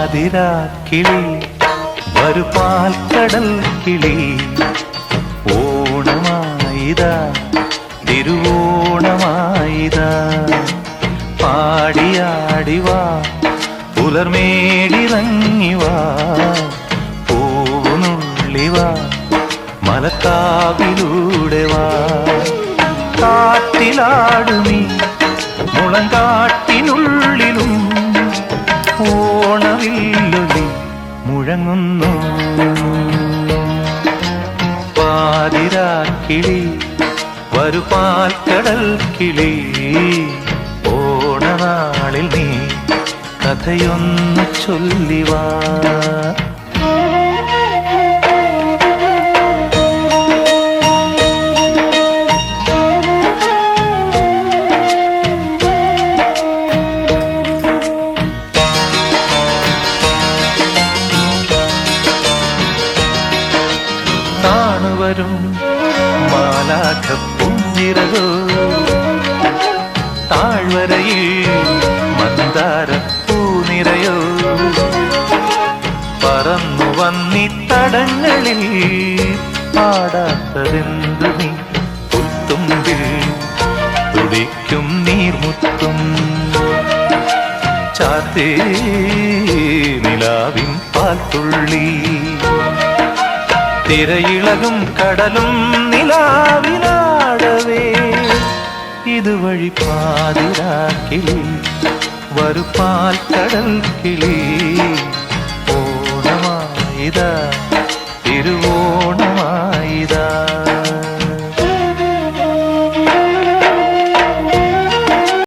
പാതിരാ കിളി വരുപാൽ പാൽക്കടൽ കിളി. ഓണമായിതാ തിരുവോണമായിതാ. പാടിയാടിവാ പുലർമേടിറങ്ങിവാ പൂവുനുള്ളിവാ മലക്കാവിലൂടെ വാ മുളങ്കാട്ടിനുള്ളിലും ഓണവില്ലൊലി മുഴങ്ങുന്നു. പാതിരാക്കിളി വരുപാൽ കടൽ കിളി ഓണനാളിൽ നീ കഥയൊന്നു ചൊല്ലിവാ. കാണുവരും മാലാഖ പുഞ്ചിറകോ താഴ്വരയിൽ മന്ദാര പൂനിരയോ പറന്നു വന്നിത്തടങ്ങളിൽ പാടാത്തതെന്ത് നീ? പുത്തുമ്പിൽ തുടിക്കും നീർമുത്തും ചാത്തേ നിലാവിൻ പാൽത്തുള്ളി. തിരയിളകും കടലും നിലാവിലാടവേ. ഇതുവഴി പാതിരാക്കിളി വരുപ്പാൽ കടൽ കിളി ഓണമായിതാ തിരുവോണമായിതാ